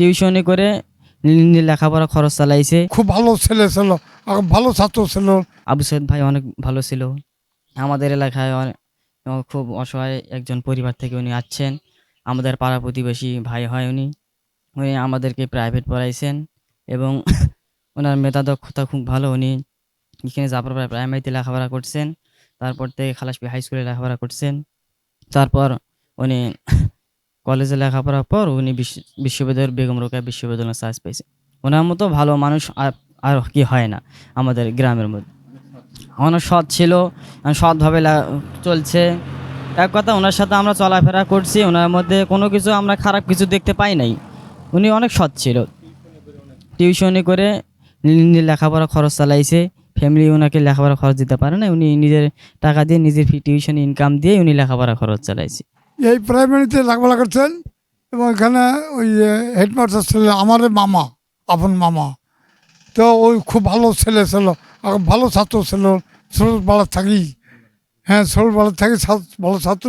টিউশনি করে লেখাপড়া খরচ চালাইছে। খুব ভালো ছেলে ছিল ভালো ছাত্র ছিল। আবু সৈয়দ ভাই অনেক ভালো ছিল। আমাদের এলাকায় খুব অসহায় একজন পরিবার থেকে উনি আসছেন। আমাদের পাড়া প্রতিবেশী ভাই হয় উনি। উনি আমাদেরকে প্রাইভেট পড়াইছেন এবং ওনার মেধা দক্ষতা খুব ভালো উনি। এখানে জাফর প্রাইমারিতে লেখাপড়া করছেন। তারপর থেকে খালাসপি হাই স্কুলে লেখাপড়া করছেন। তারপর উনি কলেজে লেখাপড়ার পর উনি বিশ্ব- বিশ্ববিদ্যালয়ের বেগম রোকেয়া বিশ্ববিদ্যালয়ে চান্স পেয়েছেন ওনার মতো ভালো মানুষ আর কি হয় না আমাদের গ্রামের মধ্যে। ওনার সৎ ছিল, সৎভাবে চলছে। এক কথা, ওনার সাথে আমরা চলাফেরা করছি, ওনার মধ্যে কোনো কিছু আমরা খারাপ কিছু দেখতে পাই নাই। উনি অনেক সৎ ছিল। টিউশনি করে লেখাপড়া খরচ চালাইছে। ফ্যামিলি ওনাকে লেখাপড়া খরচ দিতে পারে না উনি নিজের টাকা দিয়ে নিজের টিউশন ইনকাম দিয়ে উনি লেখাপড়া খরচ চালাইছে। এই প্রাইমারিতে লেখাপড়া করছেন এবং এখানে ওই হেডমাস্টার ছিলেন আমার মামা, আপন মামা। তো ওই খুব ভালো ছেলে ছিল ভালো ছাত্র ছিল ছোটবেলা থাকি হ্যাঁ ছোটবেলা থাকি ভালো ছাত্র।